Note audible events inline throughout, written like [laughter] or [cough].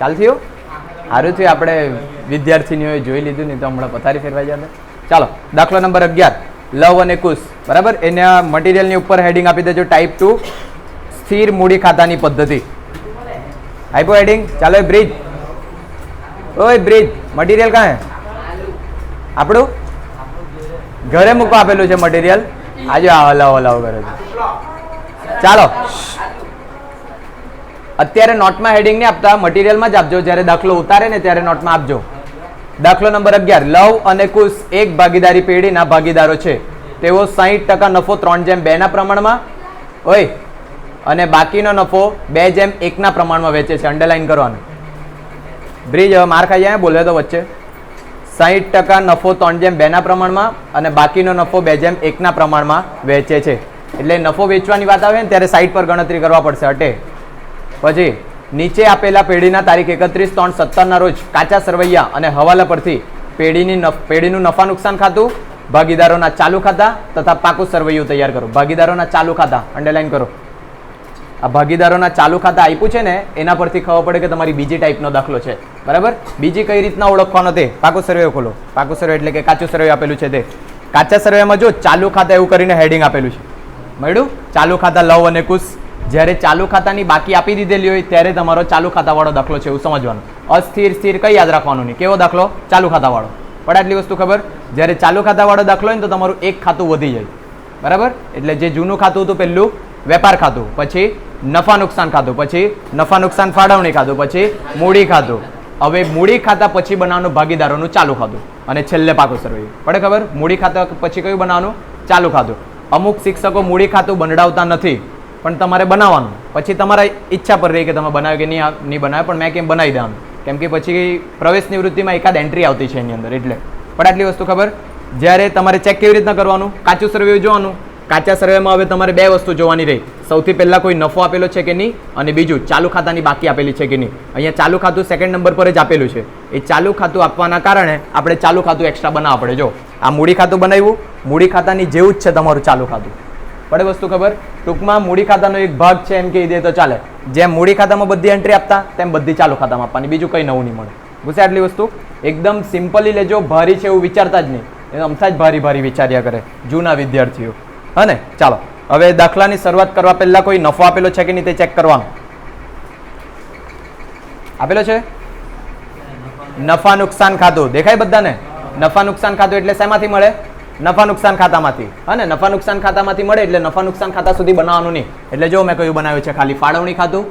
ચાલ થયું? સારું થયું આપણે વિદ્યાર્થીનીઓએ જોઈ લીધું, નહીં તો હમણાં પથારી ફેરવાઈ જાય ચાલો, દાખલો નંબર અગિયાર. લવ અને કુશ, બરાબર? એના મટીરિયલની ઉપર હેડિંગ આપી દેજો ટાઈપ ટુ સ્થિર મૂડી ખાતાની પદ્ધતિ. આપ્યો હેડિંગ ચાલો બ્રિજ ઓય બ્રિજ મટીરિયલ કાં આપણું? ઘરે મૂકવા આપેલું છે મટીરિયલ આજે આ હલાવ હલાવ કરે છે. ચાલો. અત્યારે નોટમાં હેડિંગ નહીં આપતા મટીરિયલમાં જ આપજો. જ્યારે દાખલો ઉતારે ને ત્યારે નોટમાં આપજો. દાખલો નંબર અગિયાર. લવ અને કુશ એક ભાગીદારી પેઢીના ભાગીદારો છે. તેઓ સાહીઠ ટકા નફો ત્રણ જેમ બેના પ્રમાણમાં, ઓય, અને બાકીનો નફો બે જેમ એકના પ્રમાણમાં વેચે છે અંડરલાઈન કરવાનું. બ્રિજ, હવે માર ખાઈ જાય બોલે તો વચ્ચે. સાહીઠ ટકા નફો ત્રણ જેમ બેના પ્રમાણમાં અને બાકીનો નફો બે જેમ એકના પ્રમાણમાં વેચે છે. એટલે નફો વેચવાની વાત આવે ને, ત્યારે સાઈડ પર ગણતરી કરવા પડશે અટે પછી નીચે આપેલા પેઢીના તારીખ એકત્રીસ ત્રણ સત્તરના રોજ કાચા સરવૈયા અને હવાલા પરથી પેઢીની પેઢીનું નફા નુકસાન ખાતું ભાગીદારોના ચાલુ ખાતા તથા પાકું સરવૈયું તૈયાર કરો. ભાગીદારોના ચાલુ ખાતા અંડરલાઈન કરો. આ ભાગીદારોના ચાલુ ખાતા આપ્યું છે ને, એના પરથી ખબર પડે કે તમારી બીજી ટાઈપનો દાખલો છે. બરાબર? બીજી કઈ રીતના ઓળખવાનો તે? પાકું સર્વે ખોલો. પાકું સર્વે એટલે કે કાચું સર્વે આપેલું છે તે. કાચા સર્વેમાં જો ચાલુ ખાતા એવું કરીને હેડિંગ આપેલું છે. મળ્યું? ચાલુ ખાતા લવ અને કુશ. જ્યારે ચાલુ ખાતાની બાકી આપી દીધેલી હોય ત્યારે તમારો ચાલુ ખાતાવાળો દાખલો છે એવું સમજવાનું. અસ્થિર, સ્થિર કઈ યાદ રાખવાનું નહીં. કેવો દાખલો? ચાલુ ખાતાવાળો. પણ આટલી વસ્તુ ખબર? જ્યારે ચાલુ ખાતાવાળો દાખલો હોય ને તો તમારું એક ખાતું વધી જાય. બરાબર? એટલે જે જૂનું ખાતું હતું પહેલું વેપાર ખાતું. પછી નફા નુકસાન ખાતું. પછી નફા નુકસાન ફાળવણી ખાતું. પછી મૂડી ખાતું. હવે મૂડી ખાતા પછી બનાવવાનું ભાગીદારોનું ચાલુ ખાતું. અને છેલ્લે પાકું સર્વે પડે ખબર? મૂડી ખાતા પછી કયું બનાવવાનું? ચાલુ ખાતું. અમુક શિક્ષકો મૂડી ખાતું બંડાવતા નથી. પણ તમારે બનાવવાનું. પછી તમારા ઈચ્છા પર રહી કે તમે બનાવ્યું કે નહીં નહીં બનાવ્યો, પણ મેં કેમ બનાવી દેવાનું કેમ કે પછી પ્રવેશ નિવૃત્તિમાં એકાદ એન્ટ્રી આવતી છે એની અંદર, એટલે. પણ આટલી વસ્તુ ખબર? જ્યારે તમારે ચેક કેવી રીતના કરવાનું? કાચું સર્વે જોવાનું. કાચા સર્વેમાં હવે તમારે બે વસ્તુ જોવાની રહી. સૌથી પહેલાં કોઈ નફો આપેલો છે કે નહીં? અને બીજું, ચાલુ ખાતાની બાકી આપેલી છે કે નહીં? અહીંયા ચાલુ ખાતું સેકન્ડ નંબર પર જ આપેલું છે. એ ચાલુ ખાતું આપવાના કારણે આપણે ચાલુ ખાતું એક્સ્ટ્રા બનાવવા પડે. જો, આ મૂડી ખાતું બનાવ્યું. મૂડી ખાતાની જેવું જ છે તમારું ચાલુ ખાતું. પડે વસ્તુ ખબર? ટૂંકમાં મૂડી ખાતાનો એક ભાગ છે એમ કહી દે તો ચાલે. જેમ મૂડી ખાતામાં બધી એન્ટ્રી આપતા, તેમ બધી ચાલુ ખાતામાં આપવાની. બીજું કંઈ નવું નહીં મળે. ગુસ્સે આટલી વસ્તુ? એકદમ સિમ્પલી લેજો, ભારી છે એવું વિચારતા જ નહીં. એ અમથા જ ભારી ભારી વિચાર્યા કરે, જૂના વિદ્યાર્થીઓ. હને? ચાલો. હવે દાખલાની શરૂઆત કરવા પહેલાં કોઈ નફો આપેલો છે કે નહીં તે ચેક કરવાનો. આપેલો છે? નફા નુકસાન ખાતું. દેખાય બધાને? નફા નુકસાન ખાતું એટલે શેમાંથી મળે? નફા નુકસાન ખાતામાંથી. અને નફા નુકસાન ખાતામાંથી મળે એટલે નફા નુકસાન ખાતા સુધી બનાવવાનું નહીં. એટલે જો મેં કયું બનાવ્યું છે, ખાલી ફાળવણી ખાતું,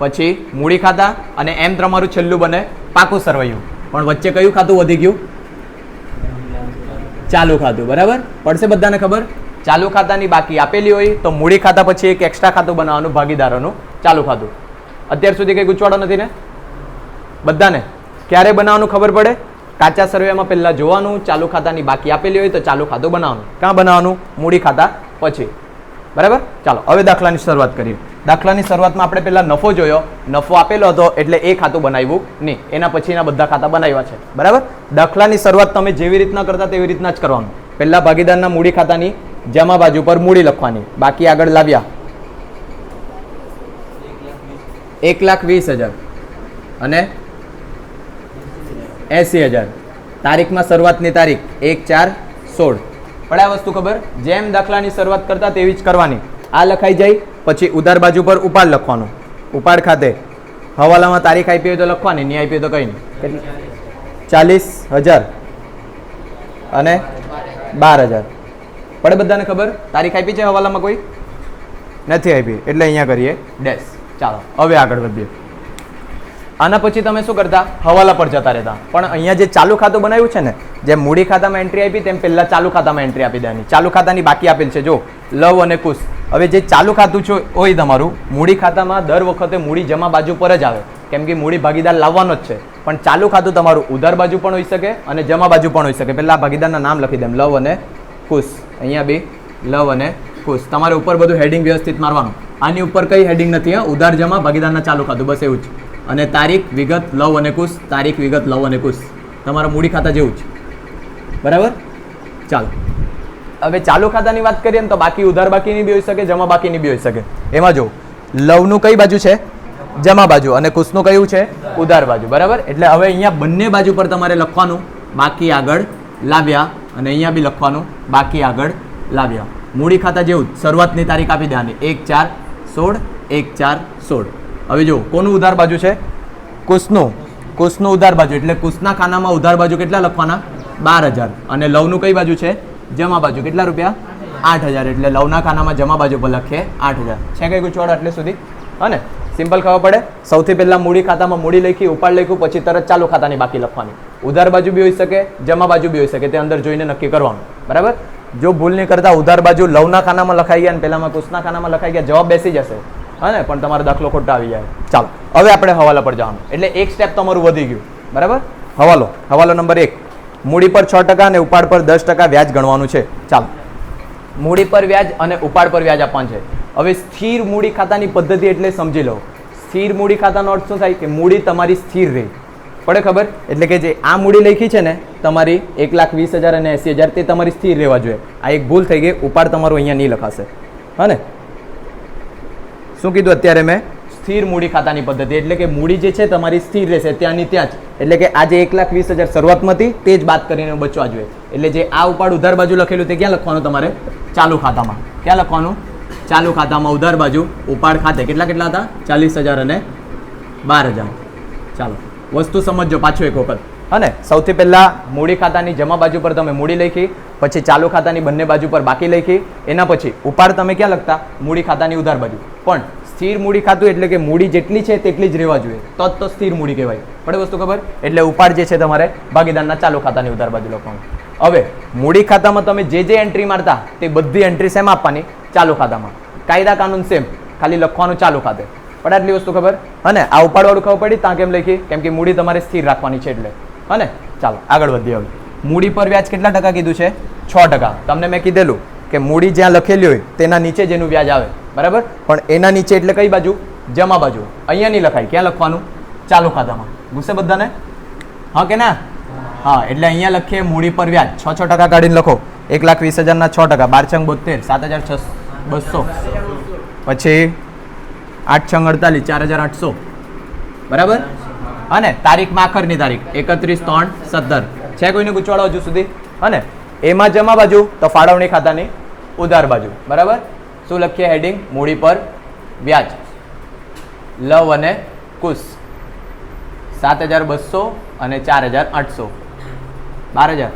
પછી મૂડી ખાતા, અને એમ તમારું છેલ્લું બને પાકું સરવૈયું. પણ વચ્ચે કયું ખાતું વધી ગયું? ચાલુ ખાતું, બરાબર? પડશે બધાને ખબર? ચાલુ ખાતાની બાકી આપેલી હોય તો મૂડી ખાતા પછી એક એક્સ્ટ્રા ખાતું બનાવવાનું, ભાગીદારોનું ચાલુ ખાતું. અત્યાર સુધી કંઈ ગૂંચવાડો નથી ને? બધાને? ક્યારે બનાવવાનું ખબર પડે? કાચા સર્વેમાં પહેલા જોવાનું, ચાલુ ખાતાની બાકી આપેલી હોય તો ચાલુ ખાતું બનાવવાનું. ક્યાં બનાવવાનું? મૂડી ખાતા પછી. બરાબર? ચાલો, હવે દાખલાની શરૂઆત કરીએ. દાખલાની શરૂઆતમાં આપણે પહેલાં નફો જોયો. નફો આપેલો હતો એટલે એ ખાતું બનાવ્યું નહીં. એના પછીના બધા ખાતા બનાવ્યા છે. બરાબર? દાખલાની શરૂઆત તમે જેવી રીતના કરતા તેવી રીતના જ કરવાનું. પહેલાં ભાગીદારના મૂડી ખાતાની જમા બાજુ પર મૂડી લખવાની. બાકી આગળ લાવ્યા. એક લાખ વીસ હજાર. અને એસી હજાર. તારીખમાં શરૂઆતની તારીખ એક ચાર સોળ. પણ આ વસ્તુ ખબર? જેમ દાખલાની શરૂઆત કરતા તેવી જ કરવાની. આ લખાઈ જાય, પછી ઉધાર બાજુ પર ઉપાડ લખવાનું. ઉપાડ ખાતે. હવાલામાં તારીખ આપી હોય તો લખવાની, નહીં આપી તો કંઈ નહીં. ચાલીસ હજાર. અને બાર હજાર. પડે બધાને ખબર? તારીખ આપી છે હવાલામાં કોઈ? નથી આપી. એટલે અહીંયા કરીએ. ડેસ. ચાલો, હવે આગળ વધીએ. આના પછી તમે શું કરતા? હવાલા પર જતા રહેતા. પણ અહીંયા જે ચાલુ ખાતું બનાવ્યું છે ને, જે મૂડી ખાતામાં એન્ટ્રી આપી, તેમ પહેલાં ચાલુ ખાતામાં એન્ટ્રી આપી દેવાની. ચાલુ ખાતાની બાકી આપેલ છે, જો, લવ અને કુશ. હવે જે ચાલુ ખાતું છે હોય તમારું, મૂડી ખાતામાં દર વખતે મૂડી જમા બાજુ પર જ આવે. કેમ કે મૂડી ભાગીદાર લાવવાનો જ છે. પણ ચાલુ ખાતું તમારું ઉધાર બાજુ પણ હોઈ શકે અને જમા બાજુ પણ હોઈ શકે. પહેલા ભાગીદારના નામ લખી દેમ. લવ અને કુશ. અહીંયા બી. લવ અને કુશ. તમારે ઉપર બધું હેડિંગ વ્યવસ્થિત મારવાનું. આની ઉપર કઈ હેડિંગ નથી ઉધાર જમા, ભાગીદારના ચાલુ ખાતું. બસ એવું જ. અને તારીખ વિગત લવ અને કુશ, તારીખ વિગત લવ અને કુશ. તમારા મૂડી ખાતા જેવું જ. બરાબર? ચાલો. હવે ચાલુ ખાતાની વાત કરીએ ને તો બાકી ઉધાર બાકીની બી હોઈ શકે, જમા બાકીની બી હોઈ શકે. એમાં જો લવનું કઈ બાજુ છે? જમા બાજુ અને કુશનું કયું છે? ઉધાર બાજુ. બરાબર? એટલે હવે અહીંયા બંને બાજુ પર તમારે લખવાનું. બાકી આગળ લાવ્યા અને અહીંયા બી લખવાનું. બાકી આગળ લાવ્યા. મૂડી ખાતા જેવું જ. શરૂઆતની તારીખ આપી દેવાની. એક ચાર સોળ, એક ચાર સોળ. હવે જો કોનું ઉધાર બાજુ છે? કુશનું કુશનું ઉધાર બાજુ એટલે કુશના ખાનામાં ઉધાર બાજુ કેટલા લખવાના? બાર હજાર. અને લવનું કઈ બાજુ છે? જમા બાજુ. કેટલા રૂપિયા? આઠ હજાર. એટલે લવના ખાનામાં જમા બાજુ પર લખીએ આઠ હજાર. છે કઈ ગુચવાડ એટલે સુધી. હા સિમ્પલ ખબર પડે. સૌથી પહેલાં મૂડી ખાતામાં મૂડી લખી ઉપાડ લખ્યું પછી તરત ચાલુ ખાતાની બાકી લખવાની. ઉધાર બાજુ બી હોઈ શકે જમા બાજુ બી હોઈ શકે. તે અંદર જોઈને નક્કી કરવાનું. બરાબર? જો ભૂલ નહીં કરતા ઉધાર બાજુ લવના ખાનામાં લખાઈ ગયા અને પહેલાંમાં કુશના ખાનામાં લખાઈ ગયા જવાબ બેસી જશે. હા પણ તમારો દાખલો ખોટો આવી જાય. ચાલો, હવે આપણે હવાલા પર જવાનું. એટલે એક સ્ટેપ તમારું વધી ગયું. બરાબર? હવાલો. હવાલો નંબર એક. મૂડી પર છ ટકા અને ઉપાડ પર દસ ટકા વ્યાજ ગણવાનું છે. ચાલો. મૂડી પર વ્યાજ અને ઉપાડ પર વ્યાજ આપવાનું છે. હવે સ્થિર મૂડી ખાતાની પદ્ધતિ એટલે સમજી લો. સ્થિર મૂડી ખાતાનો અર્થ શું થાય? કે મૂડી તમારી સ્થિર રહે. પડે ખબર? એટલે કે જે આ મૂડી લખી છે ને, તમારી એક લાખ વીસ હજાર અને એસી હજાર તે તમારી સ્થિર રહેવા જોઈએ. આ એક ભૂલ થઈ ગઈ. ઉપાડ તમારું અહીંયા નહીં લખાશે. હા ને? શું કીધું અત્યારે મેં? સ્થિર મૂડી ખાતાની પદ્ધતિ. એટલે કે મૂડી જે છે તમારી સ્થિર રહેશે ત્યાંની ત્યાં જ. એટલે કે આજે એક લાખ વીસ હજાર શરૂઆતમાં હતી, તે જ બાદ કરીને બચવા જોઈએ. એટલે જે આ ઉપાડ ઉધાર બાજુ લખેલું તે ક્યાં લખવાનું તમારે? ચાલુ ખાતામાં. ક્યાં લખવાનું? ચાલુ ખાતામાં ઉધાર બાજુ ઉપાડ ખાતે. કેટલા કેટલા હતા? ચાલીસ હજાર અને બાર હજાર. ચાલો, વસ્તુ સમજજો પાછું એક વખત. હને સૌથી પહેલાં મૂડી ખાતાની જમા બાજુ પર તમે મૂડી લખી પછી ચાલુ ખાતાની બંને બાજુ પર બાકી લખી, એના પછી ઉપાડ તમે ક્યાં લખતા? મૂડી ખાતાની ઉધાર બાજુ. પણ સ્થિર મૂડી ખાતું એટલે કે મૂડી જેટલી છે તેટલી જ રહેવા જોઈએ. તો જ તો સ્થિર મૂડી કહેવાય. પડે વસ્તુ ખબર? એટલે ઉપાડ જે છે તમારે ભાગીદારના ચાલુ ખાતાની ઉધાર બાજુ લખવાનું. હવે, મૂડી ખાતામાં તમે જે જે એન્ટ્રી મારતા, તે બધી એન્ટ્રી સેમ આપવાની ચાલુ ખાતામાં. કાયદા કાનૂન સેમ ખાલી લખવાનું ચાલુ ખાતે. પણ આટલી વસ્તુ ખબર? અને આ ઉપાડવાળું ખબર પડી? ત્યાં કેમ લખી? કેમ કે મૂડી તમારે સ્થિર રાખવાની છે એટલે. હને ચાલો, આગળ વધીએ હવે. મૂડી પર વ્યાજ કેટલા ટકા કીધું છે? છ ટકા. તમને મેં કીધેલું કે મૂડી જ્યાં લખેલી હોય, તેના નીચે જેનું વ્યાજ આવે. બરાબર? પણ એના નીચે એટલે કઈ બાજુ? જમા બાજુ. અહીંયા નહીં લખાય. ક્યાં લખવાનું? ચાલુ ખાતામાં. ગુસ્સે બધાને? હા કે ના? હા, એટલે અહીંયા લખીએ મૂડી પર વ્યાજ. છ છ ટકા કાઢીને લખો. એક લાખ વીસ હજારના છ ટકા. બાર છંગ બોતેર સાત હજાર છ બસો. પછી આઠ છંગ અડતાલીસ. ચાર હજાર આઠસો. બરાબર? અને તારીખમાં આખરની તારીખ. એકત્રીસ ત્રણ સત્તર. છે કોઈને ગૂંચવાડો હજુ સુધી? અને એમાં જમા બાજુ તો ફાળવણી ખાતાની ઉધાર બાજુ. બરાબર? શું લખીએ હેડિંગ? મૂડી પર વ્યાજ, લવ અને કુશ સાત હજાર બસો અને ચાર હજાર આઠસો. બાર હજાર.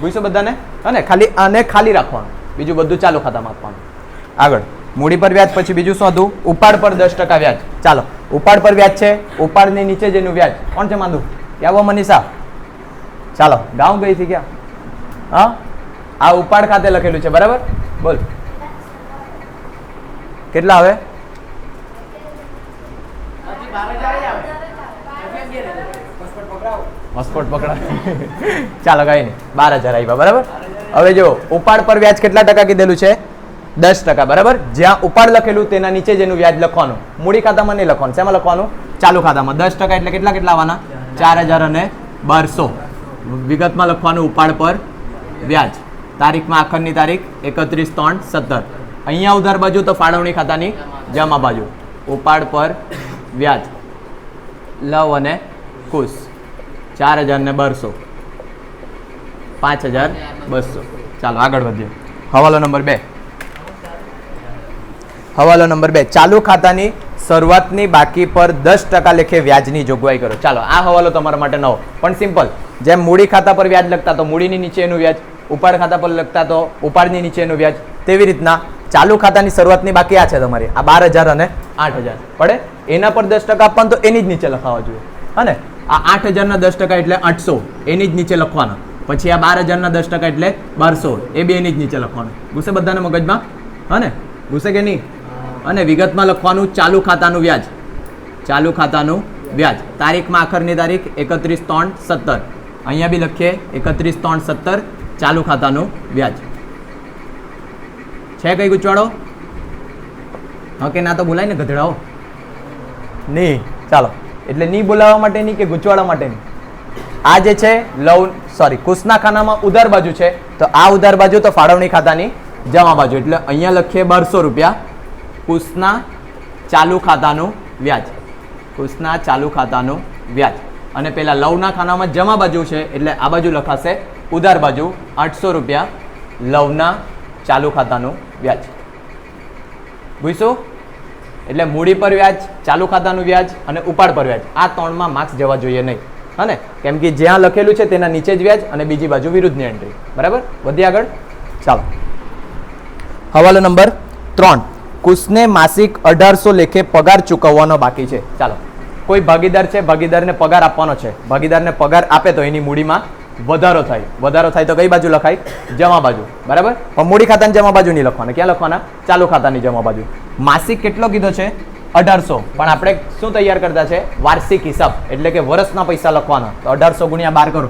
ભૂસો બધાને? અને ખાલી આને ખાલી રાખવાનું. બીજું બધું ચાલુ ખાતામાં આપવાનું. આગળ. મૂડી પર વ્યાજ, પછી બીજું શું હતું? ઉપાડ પર દસ ટકા વ્યાજ. ચાલો. ઉપાડ પર વ્યાજ છે. ઉપાડની નીચે જેનું વ્યાજ. કોણ છે માંદુ? ક્યાં મનીષા? ચાલો, ગાઉં ગઈ થી ક્યાં? હા? આ ઉપાડ ખાતે લખેલું છે, બરાબર? બોલ. કેટલા આવે હોસ્પોટ પકડા [laughs] ચાલો, કઈ નહીં. બાર હજાર આવ્યા બરાબર? હવે જો, ઉપાડ પર વ્યાજ કેટલા ટકા કીધેલું છે? દસ ટકા, બરાબર? જ્યાં ઉપાડ લખેલું, તેના નીચે જેનું વ્યાજ લખવાનું. મૂડી ખાતામાં નહીં લખવાનું. શેમાં લખવાનું? ચાલુ ખાતામાં. દસ ટકા એટલે કેટલા કેટલા આવવાના? ચાર હજાર અને બારસો. વિગતમાં લખવાનું ઉપાડ પર. વ્યાજ. તારીખમાં આખરની તારીખ એકત્રીસ ત્રણ સત્તર. અહીંયા ઉધાર બાજુ તો ફાળવણી ખાતાની જમા બાજુ. ઉપાડ પર વ્યાજ. લવ અને કુશ. ચાર હજાર ને બારસો. પાંચ હજાર બસો. ચાલો, આગળ વધીએ. હવાલો નંબર બે. હવાલો નંબર બે. ચાલુ ખાતાની શરૂઆતની બાકી પર દસ ટકા લેખે વ્યાજની જોગવાઈ કરો. ચાલો, આ હવાલો તમારા માટે નવો, પણ સિમ્પલ. જેમ મૂડી ખાતા પર વ્યાજ લખતા તો મૂડીની નીચે એનું વ્યાજ, ઉપાડ ખાતા પર લખતા તો ઉપાડની નીચે એનું વ્યાજ. તેવી રીતના ચાલુ ખાતાની શરૂઆતની બાકી આ છે તમારી, આ બાર હજાર અને આઠ હજાર. પડે? એના પર દસ ટકા આપવાનું તો એની જ નીચે લખાવા જોઈએ. અને આ આઠ હજારના દસ ટકા એટલે આઠસો, એની જ નીચે લખવાના. પછી આ બાર હજારના દસ ટકા એટલે બારસો, એ બે એની જ નીચે લખવાનું. ગુસ્સે બધાને મગજમાં? હા ને ગુસ્સે કે નહીં? અને વિગતમાં લખવાનું ચાલુ ખાતાનું વ્યાજ. ચાલુ ખાતાનું વ્યાજ. તારીખમાં આખરની તારીખ એકત્રીસ ત્રણ સત્તર. અહીંયા બી લખીએ એકત્રીસ ત્રણ સત્તર ચાલુ ખાતાનું વ્યાજ. છે કઈ ગુચવાડો હા ના તો બોલાય ને ગધેડાઓ. નહીં ચાલો. એટલે નહીં બોલાવવા માટે નહીં કે ગુચવાડા માટે નહીં આ જે છે, લવ સોરી કુશના ખાનામાં ઉધાર બાજુ છે. તો આ ઉધાર બાજુ તો ફાળવણી ખાતાની જમા બાજુ. એટલે અહીંયા લખીએ બારસો રૂપિયા. કુશના ચાલુ ખાતાનું વ્યાજ. કુશના ચાલુ ખાતાનું વ્યાજ. અને પેલા લવના ખાનામાં જમા બાજુ છે, એટલે આ બાજુ લખાશે ઉધાર બાજુ આઠસો રૂપિયા લવના ચાલુ ખાતાનું વ્યાજ. ભૂઈશું એટલે મૂડી પર વ્યાજ, ચાલુ ખાતાનું વ્યાજ અને ઉપાડ પર વ્યાજ. આ ત્રણમાં માર્ક્સ જવા જોઈએ નહીં. હા ને કેમ કે જ્યાં લખેલું છે તેના નીચે જ વ્યાજ અને બીજી બાજુ વિરુદ્ધની એન્ટ્રી બરાબર? વધી આગળ? ચાલો. હવાલો નંબર ત્રણ. કુશને માસિક અઢારસો લેખે પગાર ચૂકવવાનો બાકી છે. ચાલો, કોઈ ભાગીદાર છે? ભાગીદારને પગાર આપવાનો છે. ભાગીદારને પગાર આપે તો એની મૂડીમાં વધારો થાય. વધારો થાય તો કઈ બાજુ લખાય? જમા બાજુ. બરાબર? મૂડી ખાતાની જમા બાજુ નહીં લખવાના. ક્યાં લખવાના? ચાલુ ખાતાની જમા બાજુ. માસિક કેટલો કીધો છે? અઢારસો. પણ આપણે શું તૈયાર કરતા છે? વાર્ષિક હિસાબ. એટલે કે વર્ષના પૈસા લખવાના. તો અઢારસો ગુણ્યા બાર કરો.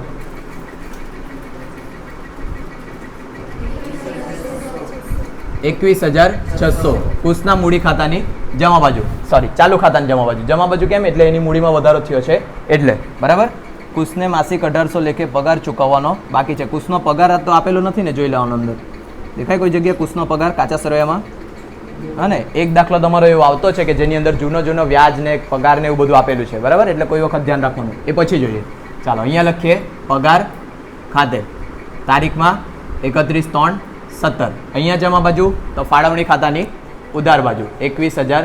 એકવીસ હજાર છસો. કુશના મૂડી ખાતાની જમા બાજુ. સોરી ચાલુ ખાતાની જમા બાજુ. જમા બાજુ કેમ? એટલે એની મૂડીમાં વધારો થયો છે. એટલે, બરાબર? કુશને માસિક અઢારસો લેખે પગાર ચૂકવવાનો બાકી છે. કુશનો પગાર તો આપેલો નથી ને, જોઈ લેવાનો અંદર. દેખાય કોઈ જગ્યાએ કુશનો પગાર કાચા સરવૈયામાં અને એક દાખલો તમારો એવો આવતો છે કે જેની અંદર જૂનો જૂનો વ્યાજ ને પગાર ને એવું બધું આપેલું છે. બરાબર? એટલે કોઈ વખત ધ્યાન રાખવાનું. એ પછી જોઈએ. ચાલો, અહીંયા લખીએ, પગાર ખાતે. તારીખમાં એકત્રીસ ત્રણ સત્તર અહીંયા જમા બાજુ, તો ફાળવણી ખાતાની ઉધાર બાજુ, એકવીસ હજાર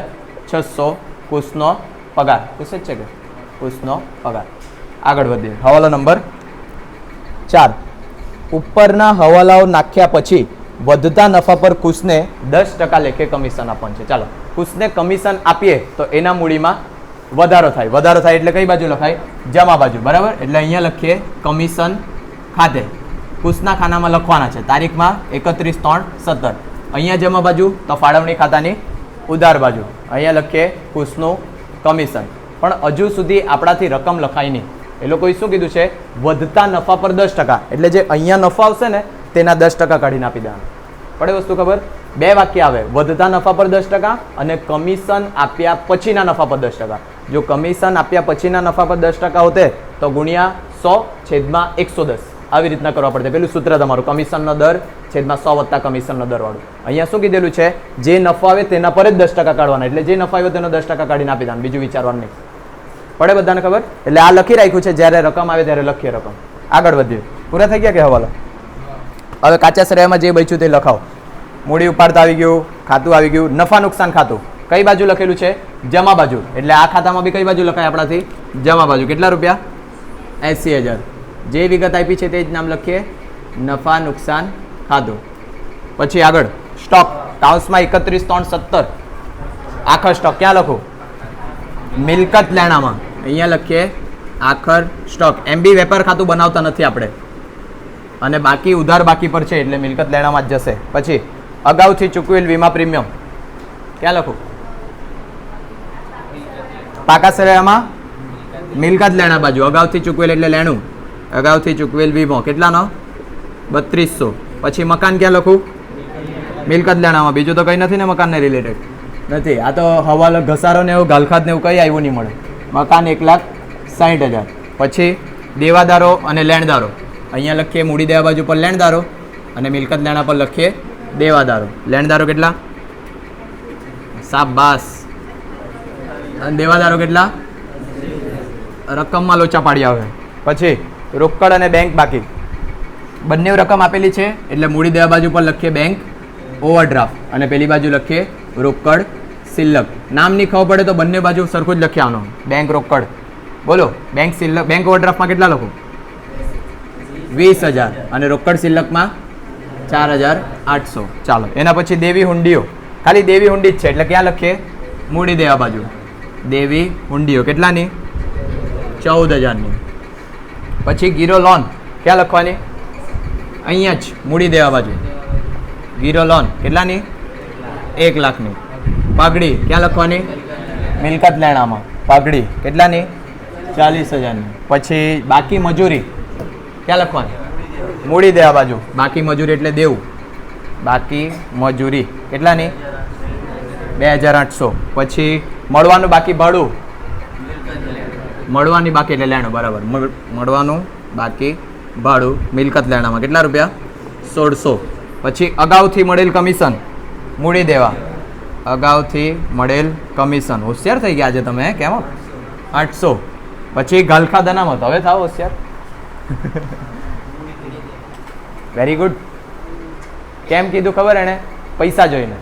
છસો કુશનો પગાર. કુશ જ છે કે? કુશનો પગાર. આગળ વધીએ. હવાલો નંબર ચાર. ઉપરના હવાલાઓ નાખ્યા પછી વધતા નફા પર કુશને દસ ટકા લેખે કમિશન આપવાનું છે. ચાલો કુશને કમિશન આપીએ તો એના મૂડીમાં વધારો થાય. વધારો થાય એટલે કઈ બાજુ લખાય? જમા બાજુ. બરાબર? એટલે અહીંયા લખીએ કમિશન ખાતે. કુશના ખાનામાં લખવાના છે. તારીખમાં એકત્રીસ ત્રણ સત્તર. અહીંયા જમા બાજુ તો ફાળવણી ખાતાની ઉદાર બાજુ. અહીંયા લખીએ ખુશનું કમિશન. પણ હજુ સુધી આપણાથી રકમ લખાય નહીં. એ લોકોએ શું કીધું છે? વધતા નફા પર દસ ટકા. એટલે જે અહીંયા નફા આવશે ને, તેના દસ ટકા કાઢીને આપી દેવાના. પડે વસ્તુ ખબર? બે વાક્ય આવે. વધતા નફા પર દસ ટકા અને કમિશન આપ્યા પછીના નફા પર દસ ટકા. જો કમિશન આપ્યા પછીના નફા પર દસ ટકા હોતે, તો ગુણ્યા સો છેદમાં એકસો દસ. આવી રીતના કરવા પડશે પેલું સૂત્ર તમારું કમિશનનો દર છેદમાં સો વત્તા કમિશનનો દરવાળું અહીંયા શું કીધેલું છે? જે નફો આવે તેના પર જ દસ ટકા કાઢવાના. એટલે જે નફો આવ્યો તેનો દસ ટકા કાઢીને આપી દેવાનું. બીજું વિચારવાનું નહીં. પડે બધાને ખબર? એટલે આ લખી રાખ્યું છે. જ્યારે રકમ આવે ત્યારે લખીએ રકમ. આગળ વધીએ. પૂરા થઈ ગયા કે હવાલો? હવે કાચા શ્રેયમાં જે બચ્યું તે લખાવો. મૂડી ઉપાડતા આવી ગયું, ખાતું આવી ગયું. નફા નુકસાન ખાતું. કઈ બાજુ લખેલું છે? જમા બાજુ. એટલે આ ખાતામાં બી કઈ બાજુ લખાય આપણાથી? જમા બાજુ. કેટલા રૂપિયા? એંસી હજાર. જે વિગત આપી છે તે જ નામ લખીએ. નફા, નુકસાન, ખાધો. પછી આગળ. સ્ટોક. ટાઉસમાં એકત્રીસ, ત્રણ, સત્તર. આખર સ્ટોક. ક્યાં લખો? મિલકત લેણામાં. અહીંયા લખીએ. આખર સ્ટોક. એમ બી વેપાર ખાતું બનાવતા નથી આપણે. અને બાકી ઉધાર બાકી પર છે એટલે મિલકત લેણામાં જ જશે. પછી અગાઉથી ચૂકવેલ વીમા પ્રીમિયમ. ક્યાં લખું? પાકા સરેયામાં મિલકત લેણા બાજુ. અગાઉથી ચૂકવેલ એટલે લેણું. અગાઉથી ચૂકવેલ વીમો. કેટલાનો? બત્રીસો પછી મકાન ક્યાં લખું? મિલકત લેણામાં બીજું તો કંઈ નથી ને મકાનને રિલેટેડ નથી. આ તો હવાલો ઘસારો ને એવું ગાલખાત ને એવું કંઈ આવ્યું નહીં મળે. મકાન એક લાખ સાઠ હજાર. પછી દેવાદારો અને લેણદારો. અહીંયા લખીએ મૂડી દેવા બાજુ પર લેણદારો અને મિલકત લેણા પર લખીએ દેવાદારો. લેણદારો કેટલા? સાબાસ અને દેવાદારો કેટલા? રકમમાં લોચા પાડી આવે. પછી રોકડ અને બેંક બાકી. બંને રકમ આપેલી છે, એટલે મૂડી દેવા બાજુ પર લખીએ બેંક ઓવરડ્રાફ્ટ અને પેલી બાજુ લખીએ રોકડ સિલ્લક. નામની ખબર પડે તો બંને બાજુ સરખું જ લખી આવવાનું. બેંક રોકડ. બોલો બેંક સિલ્લક બેંક ઓવરડ્રાફ્ટમાં કેટલા લખો? વીસ હજાર. અને રોકડ સિલ્લકમાં ચાર હજાર આઠસો. ચાલો, એના પછી દેવી હુંડીઓ. ખાલી દેવી હુંડી જ છે, એટલે ક્યાં લખીએ? મૂડી દેવા બાજુ. દેવી હુંડીઓ. કેટલાની? ચૌદ હજારની. પછી ગીરો લોન. ક્યાં લખવાની? અહીંયા જ, મૂડી દેવા બાજુ. ગીરો લોન. કેટલાની? એક લાખની. પાઘડી, ક્યાં લખવાની? મિલકત લેણામાં. પાઘડી, કેટલાની? ચાલીસ હજારની. પછી બાકી મજૂરી, ક્યાં લખવાની? મૂડી દેવા બાજુ. બાકી મજૂરી એટલે દેવું. બાકી મજૂરી, કેટલાની? બે હજાર આઠસો. પછી મળવાનું બાકી ભાડું. મળવાની બાકી એટલે લેણું, બરાબર. મળ- મળવાનું બાકી. ભાડું, મિલકત લેણામાં કેટલા રૂપિયા? સોળસો. પછી અગાઉથી મળેલ કમિશન, મૂડી દેવા. અગાઉથી મળેલ કમિશન. હોશિયાર થઈ ગયા આજે તમે, કેમ આઠસો. પછી ગલખા દનામત હવે થાવ હોશિયાર. વેરી ગુડ કેમ કીધું ખબર એણે પૈસા જોઈને.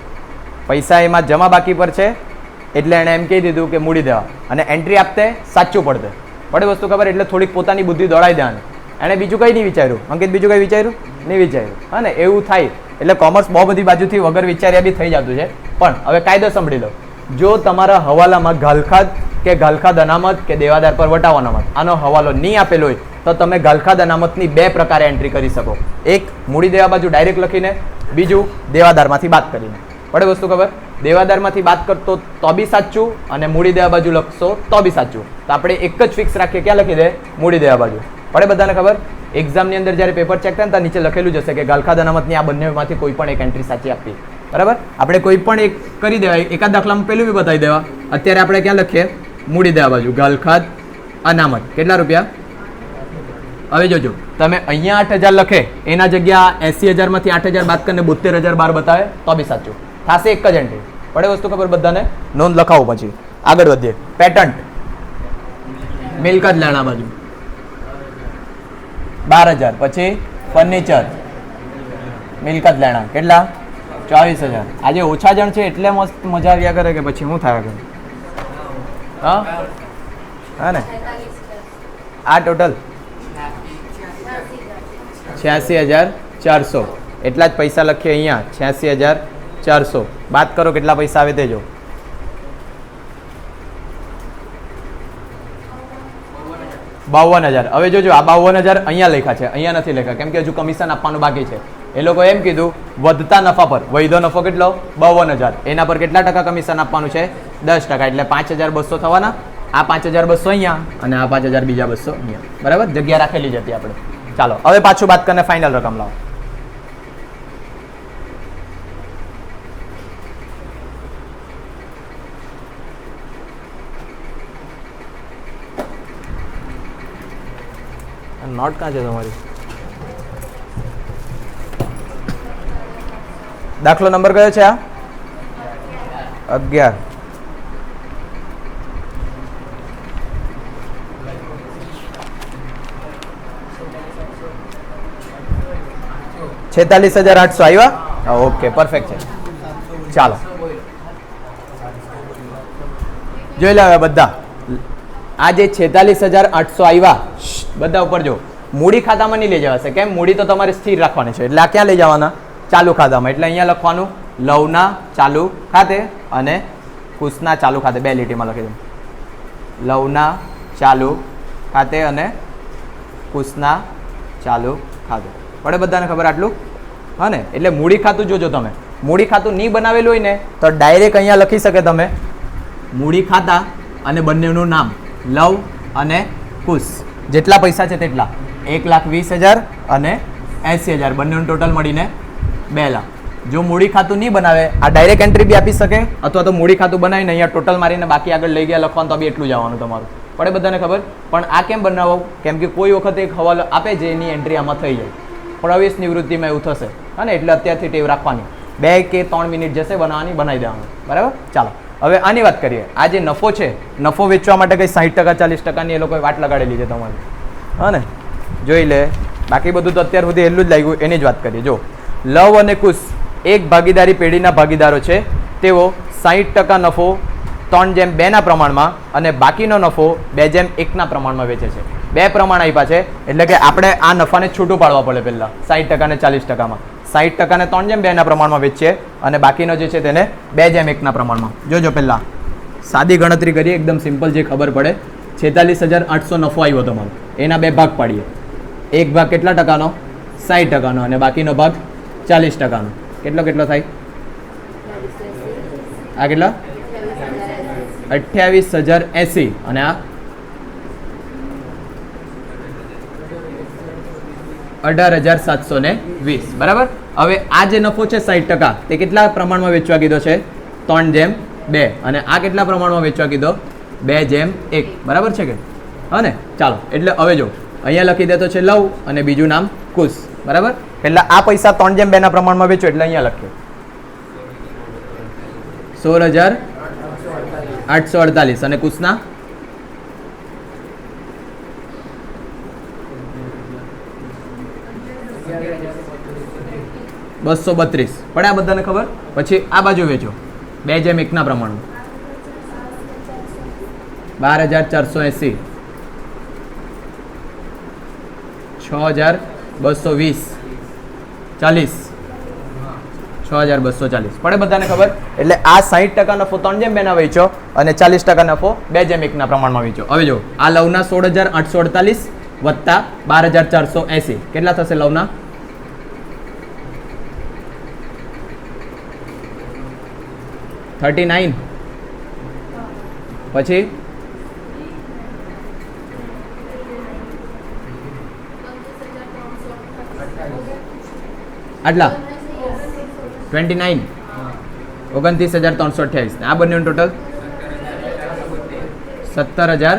પૈસા એમાં જમા બાકી પર છે. એટલે એણે એમ કહી દીધું કે મૂડી દેવા. અને એન્ટ્રી આપતે સાચું પડતે. પડે વસ્તુ ખબર એટલે થોડીક પોતાની બુદ્ધિ દોડાઈ દેવાની. એણે બીજું કંઈ નહીં વિચાર્યું. અંકિત, બીજું કંઈ વિચાર્યું? નહીં વિચાર્યું. હા ને, એવું થાય. એટલે કોમર્સ બહુ બધી બાજુથી વગર વિચાર્યા બી થઈ જતું છે. પણ હવે કાયદો સાંભળી લો. જો તમારા હવાલામાં ગાલખાદ કે ગાલખાદ અનામત કે દેવાદાર પર વટાવ અનામત, આનો હવાલો નહીં આપેલો હોય, તો તમે ગાલખાદ અનામતની બે પ્રકારે એન્ટ્રી કરી શકો. એક મૂડી દેવા બાજુ ડાયરેક્ટ લખીને, બીજું દેવાદારમાંથી બાદ કરીને. પડે વસ્તુ ખબર? દેવાદારમાંથી વાત કરતો તો બી સાચું અને મૂડી દેવા બાજુ લખશો તો બી સાચું. તો આપણે એક જ ફિક્સ રાખીએ. ક્યાં લખી દે? મૂડી દેવા બાજુ. પડે બધાને ખબર? એક્ઝામની અંદર જ્યારે પેપર ચેક થાય ને ત્યાં નીચે લખેલું જશે કે ગાલખાદ અનામતની આ બંનેમાંથી કોઈ પણ એક એન્ટ્રી સાચી આપવી. બરાબર? આપણે કોઈ પણ એક કરી દેવાય. એકાદ દાખલામાં પેલું બી બતાવી દેવા. અત્યારે આપણે ક્યાં લખીએ? મૂડી દેવા બાજુ. ગાલખાદ અનામત. કેટલા રૂપિયા? હવે જોજો. તમે અહીંયા આઠ હજાર લખે. એના જગ્યા એસી હજારમાંથી આઠ હજાર બાદ કરીને બોતેર હજાર બાર બતાવે તો બી સાચું. થશે એક જ એન્ટ્રી પડે વસ્તુ ખબર બધાને? નોંધ લખાવો પછી. આગળ વધીએ. પેટન્ટ મિલકત લેણા બાજુ. બાર હજાર. પછી ફર્નિચર મિલકત લેણા કેટલા? ચોવીસ હજાર. આજે ઓછા જણ છે એટલે મસ્ત મજા આવ્યા કરે કે પછી શું થાય કરે હા? હા ને? આ ટોટલ છ્યાસી હજાર ચારસો. એટલા જ પૈસા લખીએ અહીંયા. છ્યાસી હજાર ચારસો. બાદ કરો કેટલા પૈસા આવે તે જો. બાવન હજાર. હવે જોજો, આ બાવન હજાર અહીંયા લખ્યા છે. અહીંયા નથી લખ્યા. કેમ કે હજુ કમિશન આપવાનું બાકી છે. એ લોકો એમ કીધું, વધતા નફા પર. વૈધો નફો કેટલો? બાવન હજાર. એના પર કેટલા ટકા કમિશન આપવાનું છે? દસ ટકા. એટલે પાંચ હજાર બસો થવાના. આ પાંચ હજાર બસો અહીંયા અને આ પાંચ હજાર બીજા બસો અહીંયા. બરાબર? જગ્યા રાખેલી જ હતી આપણે. ચાલો, હવે પાછું બાદ કરીને ફાઇનલ રકમ લાવો. નોટ કાં છે તમારી? દાખલો નંબર કયો છે આ? અગિયાર. છેતાલીસ હજાર આઠસો આવ્યા? ઓકે પરફેક્ટ છે. ચાલો. જોઈ લે બધા. આ જે છેતાલીસ હજાર આઠસો આવ્યા બધા ઉપર જો. મૂડી ખાતામાં નહીં લઈ જવાશે. કેમ? મૂડી તો તમારે સ્થિર રાખવાની છે. એટલે આ ક્યાં લઈ જવાના? ચાલુ ખાતામાં. એટલે અહીંયા લખવાનું, લવના ચાલુ ખાતે અને કુશના ચાલુ ખાતે. બે લીટીમાં લખી દઉં. લવના ચાલુ ખાતે અને કુશના ચાલુ ખાતે. પડે બધાને ખબર આટલું? હા ને? એટલે મૂડી ખાતું જોજો તમે. મૂડી ખાતું નહીં બનાવેલું હોય ને, તો ડાયરેક્ટ અહીંયા લખી શકે તમે. મૂડી ખાતા અને બંનેનું નામ. લવ અને કુશ જેટલા પૈસા છે તેટલા. એક લાખ વીસ હજાર અને એંસી હજાર. બંનેનું ટોટલ મળીને બે લાખ. જો મૂડી ખાતું નહીં બનાવે, આ ડાયરેક્ટ એન્ટ્રી બી આપી શકે, અથવા તો મૂડી ખાતું બનાવીને અહીંયા ટોટલ મારીને બાકી આગળ લઈ ગયા લખવાનું તો બી એટલું જવાનું તમારું. પડે બધાને ખબર? પણ આ કેમ બનાવો? કેમ કે કોઈ વખત એક હવાલો આપે જે એની એન્ટ્રી આમાં થઈ જાય. પ્રવેશ નિવૃત્તિમાં એવું થશે. અને એટલે અત્યારથી ટેવ રાખવાની. બે કે ત્રણ મિનિટ જશે, બનાવવાની, બનાવી દેવાનું. બરાબર? ચાલો. હવે આની વાત કરીએ. આ જે નફો છે, નફો વેચવા માટે કંઈ સાઠ ટકા, ચાલીસ ટકાની એ લોકોએ વાટ લગાડેલી છે તમારી. હા ને? જોઈ લે, બાકી બધું તો અત્યાર સુધી એટલું જ લાગ્યું, એની જ વાત કરીએ. જો, લવ અને કુશ એક ભાગીદારી પેઢીના ભાગીદારો છે, તેઓ સાહીઠ ટકા નફો ત્રણ જેમ બેના પ્રમાણમાં અને બાકીનો નફો બે જેમ એકના પ્રમાણમાં વેચે છે. બે પ્રમાણ આપ્યા છે, એટલે કે આપણે આ નફાને છૂટું પાડવા પડે પહેલાં, સાહીઠ ટકા ને ચાલીસ ટકામાં. સાહીઠ ટકાને ત્રણ જેમ બેના પ્રમાણમાં વેચીએ અને બાકીનો જે છે તેને બે જેમ એકના પ્રમાણમાં. જોજો પહેલાં. સાદી ગણતરી કરીએ, એકદમ સિમ્પલ જે ખબર પડે. છેતાલીસ હજાર આઠસો નફો આવ્યો તમારો. એના બે ભાગ પાડીએ. એક ભાગ કેટલા ટકાનો? સાઠ ટકાનો અને બાકીનો ભાગ ચાલીસ ટકાનો. કેટલો કેટલો થાય? આ કેટલા? અઠ્યાવીસ હજાર એંસી. અને આ? અઢાર હજાર સાતસો ને વીસ. બરાબર? હવે આ જે નફો છે સાઠ ટકા, તે કેટલા પ્રમાણમાં વેચવા કીધો છે? ત્રણ જેમ બે. અને આ કેટલા પ્રમાણમાં વેચવા કીધો? બે જેમ એક. બરાબર છે કે? હા ને ચાલો, એટલે હવે જો, અહીંયા લખી દેતો છે લવ અને બીજું નામ કુશ. બરાબર? એટલે આ પૈસા ત્રણ જેમ બેના પ્રમાણમાં વેચો, એટલે અહીંયા લખ્યો સોળ હજાર આઠસો અડતાલીસ. અને કુશના? બસો બત્રીસ. પડે આ બધાને ખબર? પછી આ બાજુ વેચો. બે જેમ એકના પ્રમાણમાં. બાર હજાર ચારસો એંસી. છ હજાર બસો વીસ. ચાલીસ. છ હજાર બસો ચાલીસ. પડે બધાને ખબર? એટલે આ સાહીઠ ટકા નફો ત્રણ જેમ બેના વેચો અને ચાલીસ ટકા નફો બે જેમ એકના પ્રમાણમાં વેચો હવે જો, આ લવના સોળ હજાર આઠસો અડતાલીસ વત્તા બાર હજાર ચારસો એંસી. કેટલા થશે લવના? Thirty nine. પછી? આટલા? ટ્વેન્ટી નાઇન ઓગણત્રીસ હજાર ત્રણસો અઠ્યાવીસ. આ બંનેનું ટોટલ સત્તર હજાર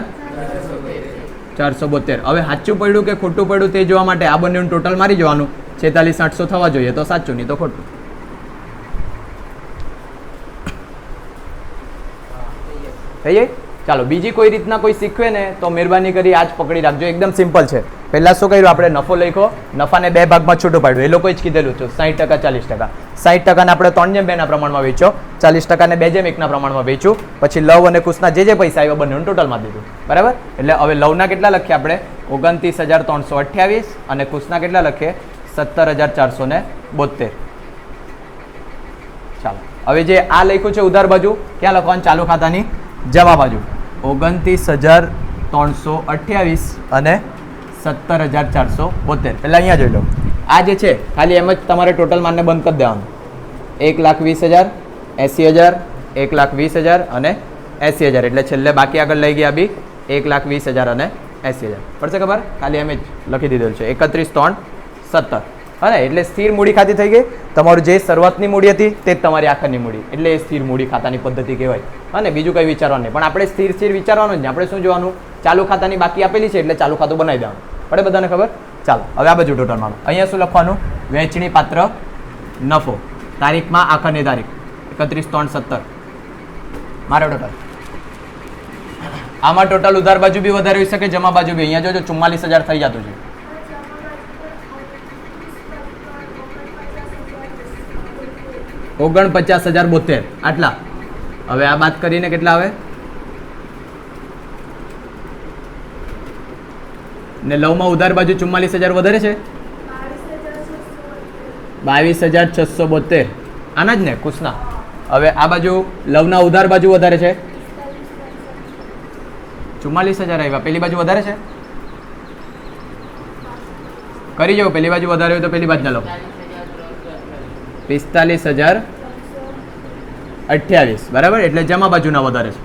ચારસો બોતેર. હવે સાચું પડ્યું કે ખોટું પડ્યું તે જોવા માટે આ બંનેનું ટોટલ મારી જવાનું? છેતાલીસ આઠસો થવા જોઈએ તો સાચું, નહીં તો ખોટું. થઈ જાય? ચાલો, બીજી કોઈ રીતના કોઈ શીખવે ને તો મહેરબાની કરી આજ પકડી રાખજો. એકદમ સિમ્પલ છે. પહેલાં શું કર્યું? આપણે નફો લખ્યો. નફાને બે ભાગમાં છૂટું પાડ્યું. એ લોકોએ જ કીધેલું છે સાઠ ટકા, ચાલીસ ટકા. સાઠ ટકાને આપણે ત્રણ જેમ બેના પ્રમાણમાં વેચો ચાલીસ ટકાને બે જેમ એકના પ્રમાણમાં વેચ્યું. પછી લવ અને કુશના જે જે પૈસા આવ્યા બંનેનું ટોટલમાં દીધું બરાબર? એટલે હવે લવના કેટલા લખીએ આપણે? ઓગણત્રીસ હજાર ત્રણસો અઠ્યાવીસ અને કુશના કેટલા લખીએ સત્તર હજાર ચારસો ને બોતેર ચાલો. હવે જે આ લખ્યું છે ઉધાર બાજુ, ક્યાં લખવાનું? ચાલુ ખાતાની? જમા બાજુ ઓગણત્રીસ હજાર ત્રણસો અઠ્યાવીસ અને સત્તર હજાર ચારસો બોતેર. પહેલાં અહીંયા જોઈ લો. આ જે છે, ખાલી એમ જ તમારે ટોટલ માનને બંધ કરી દેવાનું. એક લાખ વીસ હજાર, એંસી હજાર, એક લાખ વીસ હજાર અને એંસી હજાર. એટલે છેલ્લે બાકી આગળ લઈ ગયા બી એક લાખ વીસ હજાર અને એંસી હજાર. પડશે ખબર? ખાલી એમ જ લખી દીધેલું છે. એકત્રીસ ત્રણ સત્તર. હા એટલે સ્થિર મૂડી ખાતી થઈ ગઈ. તમારું જે શરૂઆતની મૂડી હતી તે જ તમારી આખરની મૂડી. એટલે એ સ્થિર મૂડી ખાતાની પદ્ધતિ કહેવાય. અને બીજું કંઈ વિચારવાનું નહીં. પણ આપણે સ્થિર સ્થિર વિચારવાનું જ આપણે શું જોવાનું? ચાલુ ખાતાની બાકી આપેલી છે એટલે ચાલુ ખાતું બનાવી દેવાનું. પડે બધાને ખબર? ચાલો, હવે આ બાજુ ટોટલ માનો અહીંયા શું લખવાનું? વહેંચણી પાત્ર, નફો. તારીખમાં આખરની તારીખ. એકત્રીસ, ત્રણ, સત્તર. મારો ટોટલ. આમાં ટોટલ ઉધાર બાજુ બી વધારે હોઈ શકે, જમા બાજુ બી. અહીંયા જોજો, ચુમ્માલીસ હજાર થઈ જતું છે. ઓગણપચાસ હજાર બોતેર. આટલા. હવે આ બાદ કરીને કેટલા આવે? ને લવમાં ઉધાર બાજુ ચુમ્માલીસ હજાર વધારે છે? બાવીસ હજાર છસો બોતેર. આના જ ને કુશના હવે આ બાજુ લવના ઉધાર બાજુ વધારે છે? ચુમ્માલીસ હજાર આવ્યા. પેલી બાજુ વધારે છે? કરી જાઓ, પેલી બાજુ વધારે હોય તો પેલી બાજુ ના લો પિસ્તાલીસ હજાર અઠ્યાવીસ. બરાબર? એટલે જમા બાજુના વધારે છે.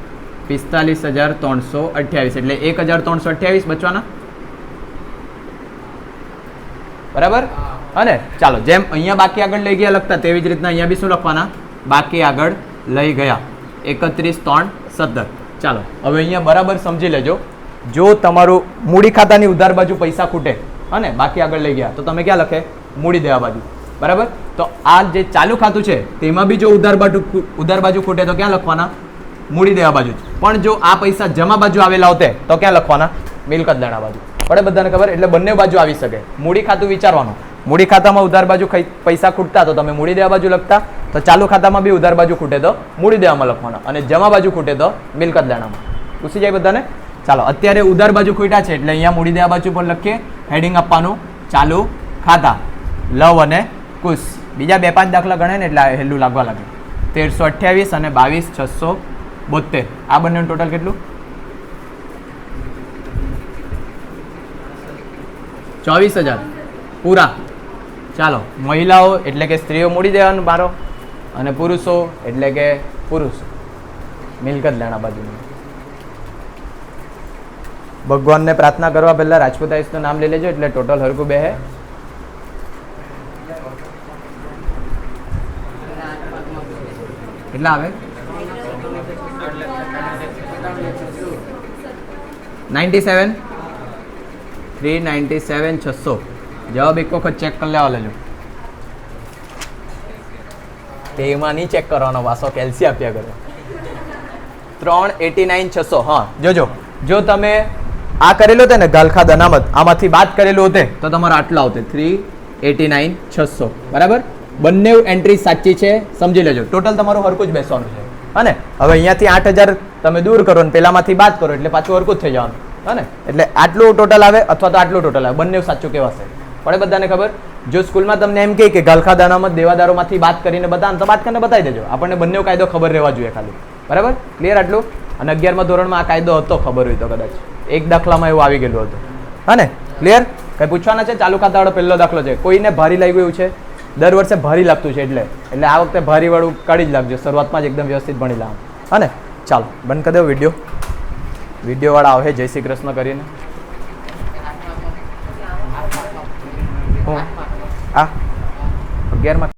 પિસ્તાલીસ હજાર ત્રણસો અઠ્યાવીસ. એટલે એક હજાર ત્રણસો અઠ્યાવીસ બચવાના? બરાબર? અને ચાલો, જેમ અહીંયા બાકી આગળ લઈ ગયા લખતા, તેવી જ રીતના અહીંયા બી શું લખવાના? બાકી આગળ લઈ ગયા. એકત્રીસ ત્રણ સત્તર. ચાલો, હવે અહીંયા બરાબર સમજી લેજો. જો તમારું મૂડી ખાતાની ઉધાર બાજુ પૈસા ખૂટે અને બાકી આગળ લઈ ગયા, તો તમે ક્યાં લખે? મૂડી દેવા બાજુ. બરાબર? તો આ જે ચાલુ ખાતું છે, તેમાં બી જો ઉધાર બાજુ ઉધાર બાજુ ખૂટે તો ક્યાં લખવાના? મૂડી દેવા બાજુ. પણ જો આ પૈસા જમા બાજુ આવેલા હોતે, તો ક્યાં લખવાના? મિલકત દાણા બાજુ. પડે બધાને ખબર? એટલે બંને બાજુ આવી શકે. મૂડી ખાતું વિચારવાનું. મૂડી ખાતામાં ઉધાર બાજુ પૈસા ખૂટતા તો તમે મૂડી દેવા બાજુ લખતા. તો ચાલુ ખાતામાં બી ઉધાર બાજુ ખૂટે તો મૂડી દેવામાં લખવાના. અને જમા બાજુ ખૂટે તો મિલકત દાણામાં પૂછી જાય બધાને? ચાલો, અત્યારે ઉધાર બાજુ ખૂટ્યા છે એટલે અહીંયા મૂડી દેવા બાજુ પર લખીએ. હેડિંગ આપવાનું. ચાલુ ખાતા. લવ અને કુશ બીજા બે પાંચ દાખલા ગણે ને એટલે હેલું લાગવા લાગે. તેરસો અઠ્યાવીસ અને બાવીસ છસો બોતેર આ બંનેનું ટોટલ કેટલું? ચોવીસ હજાર. પૂરા. ચાલો, મહિલાઓ એટલે કે સ્ત્રીઓ મૂડી દેવાનું મારો અને પુરુષો એટલે કે પુરુષ. મિલકત લેણા બાજુની. ભગવાનને પ્રાર્થના કરવા પહેલાં રાજપૂત આયુષનું નામ લઈ લેજો એટલે ટોટલ હરકું બે હે કેટલા આવે? Ninety seven? Three ninety seven છસો. જવાબ એક વખત ચેક કરી લેવા લેજો. તેમાં નહીં ચેક કરવાનો, વાસો કેલ્સી આપ્યા કરો. ત્રણ એટી નાઇન છસો, હા, જોજો. જો તમે આ કરેલું હતું ને, ગાલખાદ અનામત, આમાંથી બાદ કરેલું હોતે તો તમારે આટલા આવતે થ્રી એટી નાઇન છસો. બરાબર? બંને એન્ટ્રી સાચી છે, સમજી લેજો. ટોટલ તમારું હરકું જ બેસવાનું છે. અને હવે અહીંયાથી આઠ હજાર તમે દૂર કરો ને પેલામાંથી બાદ કરો, એટલે પાછું હરકું જ થઈ જવાનું. હને? એટલે આટલું ટોટલ આવે અથવા તો આટલું ટોટલ આવે. બંને સાચું કેવાશે પડે બધાને ખબર? જો સ્કૂલમાં તમને એમ કહે કે ગાલખાદ અનામત દેવાદારોમાંથી વાત કરીને બતાવે તો વાત કરીને બતાવી દેજો. આપણને બંને કાયદો ખબર રહેવા જોઈએ ખાલી. બરાબર? ક્લિયર આટલું? અને અગિયારમાં ધોરણમાં આ કાયદો હતો ખબર હોય તો કદાચ. એક દાખલામાં એવું આવી ગયેલું હતું. હા ક્લિયર કંઈ પૂછવાના છે? ચાલુ ખાતાવાળો પહેલો દાખલો છે. કોઈને ભારી લાગ્યું એવું છે? દર વર્ષે ભારી લાગતું છે એટલે. એટલે આ વખતે ભારી વાળું કાઢી જ લાગજો. શરૂઆતમાં જ એકદમ વ્યવસ્થિત ભણી લાવ હા ચાલો, બંધ કરી દો વીડિયો. વિડીયોવાળા આવે, જય શ્રી કૃષ્ણ કરીને. હું? અગિયારમાં